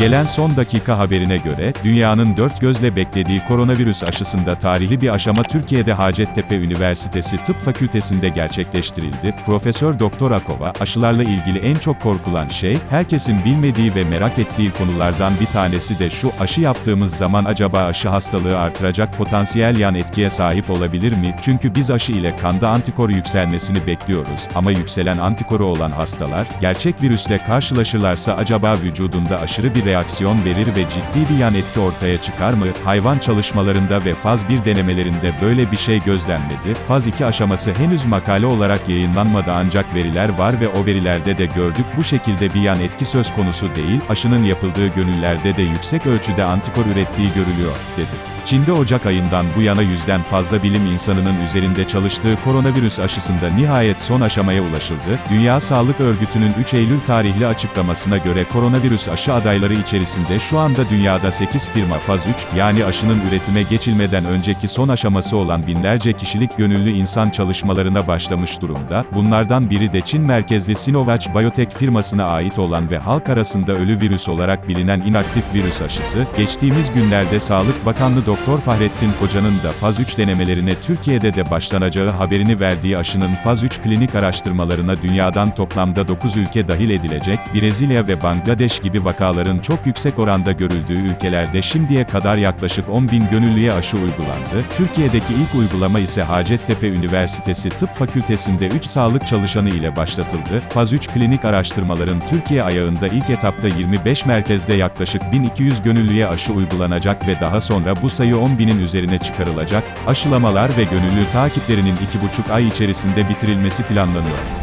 Gelen son dakika haberine göre, dünyanın dört gözle beklediği koronavirüs aşısında tarihli bir aşama Türkiye'de Hacettepe Üniversitesi Tıp Fakültesi'nde gerçekleştirildi. Profesör Doktor Akova, aşılarla ilgili en çok korkulan şey, herkesin bilmediği ve merak ettiği konulardan bir tanesi de şu, aşı yaptığımız zaman acaba aşı hastalığı artıracak potansiyel yan etkiye sahip olabilir mi? Çünkü biz aşı ile kanda antikor yükselmesini bekliyoruz ama yükselen antikoru olan hastalar, gerçek virüsle karşılaşırlarsa acaba vücudunda aşırı bir reaksiyon verir ve ciddi bir yan etki ortaya çıkar mı? Hayvan çalışmalarında ve faz 1 denemelerinde böyle bir şey gözlenmedi. Faz 2 aşaması henüz makale olarak yayınlanmadı ancak veriler var ve o verilerde de gördük bu şekilde bir yan etki söz konusu değil, aşının yapıldığı gönüllerde de yüksek ölçüde antikor ürettiği görülüyor, dedi. Çin'de Ocak ayından bu yana yüzden fazla bilim insanının üzerinde çalıştığı koronavirüs aşısında nihayet son aşamaya ulaşıldı. Dünya Sağlık Örgütü'nün 3 Eylül tarihli açıklamasına göre koronavirüs aşı adayları içerisinde şu anda dünyada 8 firma faz 3, yani aşının üretime geçilmeden önceki son aşaması olan binlerce kişilik gönüllü insan çalışmalarına başlamış durumda. Bunlardan biri de Çin merkezli Sinovac Biotech firmasına ait olan ve halk arasında ölü virüs olarak bilinen inaktif virüs aşısı. Geçtiğimiz günlerde Sağlık Bakanlığı Doktor Fahrettin Koca'nın da faz 3 denemelerine Türkiye'de de başlanacağı haberini verdiği aşının faz 3 klinik araştırmalarına dünyadan toplamda 9 ülke dahil edilecek, Brezilya ve Bangladeş gibi vakaların çok yüksek oranda görüldüğü ülkelerde şimdiye kadar yaklaşık 10 bin gönüllüye aşı uygulandı. Türkiye'deki ilk uygulama ise Hacettepe Üniversitesi Tıp Fakültesi'nde 3 sağlık çalışanı ile başlatıldı. Faz 3 klinik araştırmaların Türkiye ayağında ilk etapta 25 merkezde yaklaşık 1200 gönüllüye aşı uygulanacak ve daha sonra bu sayı 10 binin üzerine çıkarılacak. Aşılamalar ve gönüllü takiplerinin 2,5 ay içerisinde bitirilmesi planlanıyor.